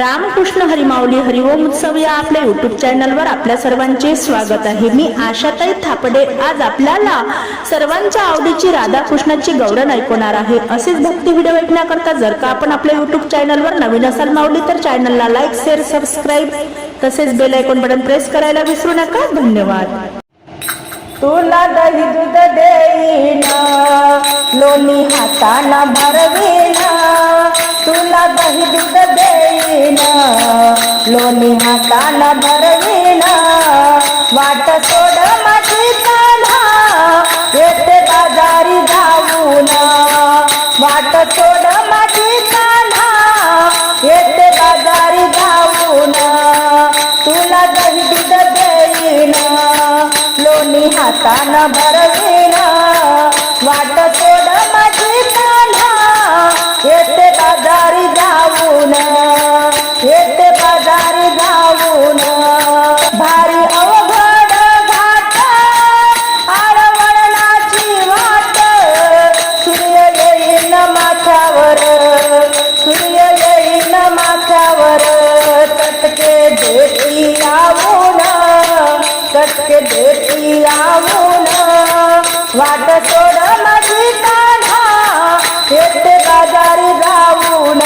रामकृष्ण हरिमाऊली हरिओम उत्सव या आपल्या युट्यूब चॅनलवर आपल्या सर्वांचे स्वागत आहे. मी आशाताई थापडे. आज आपल्याला सर्वांच्या आवडीची राधाकृष्णाची गौरव ऐकवणार आहे. असेच भक्ती व्हिडिओ ऐकण्याकरता जर का आपण आपल्या युट्यूब चॅनलवर नवीन असाल माऊली तर चॅनलला लाईक शेअर सबस्क्राईब तसेच बेल ऐकून बटन प्रेस करायला विसरू नका. धन्यवाद. तुला दही दूध देईना लोणी हाताना भरवीन तुला दही दूध देईन लोणी हाताला भरवीन. वाट सोड माझी कान्हा येते बाजारी धावून वाट सोड माझी कान्हा येते बाजारी धावून तुला दही दूध देईन लोणी हाताला भरवीन. वाट सत्य देती आवून वाट सोड माझी काढा येते बाजारी जाऊन.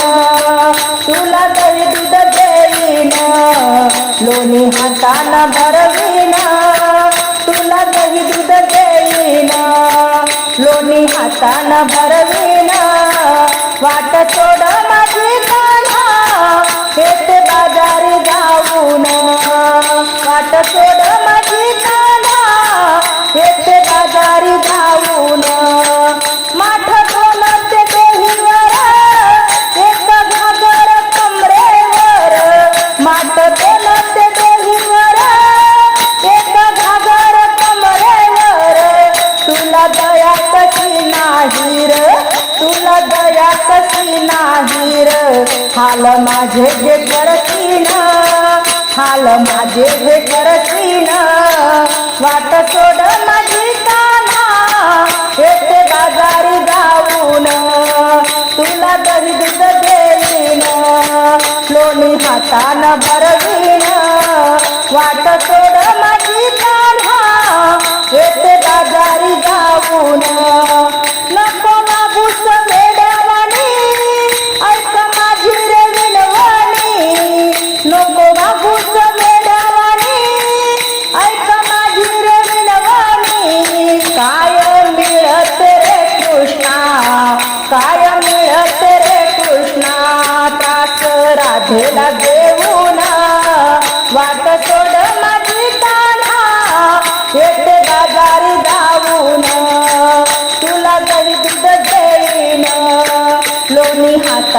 तुला दही दूध देईन. लोणी हाताना भरवीन. तुला दही दूध देईन. लोणी हाताना भरवीन. वाट सोड तुला दया नाही र. हाल माझे जे करशीन हाल माझे जे करशीन वाट सोड माझी काना येते बाजारी जाऊन. तुला दही दूध देईन. लोणी हातानं भरवी. काय मिळते रे कृष्णा त्रास राधेला देऊन वाट सोड माझी कान्हा येते बाजारी जाऊन तुला तरी दूध देईन लोणी हात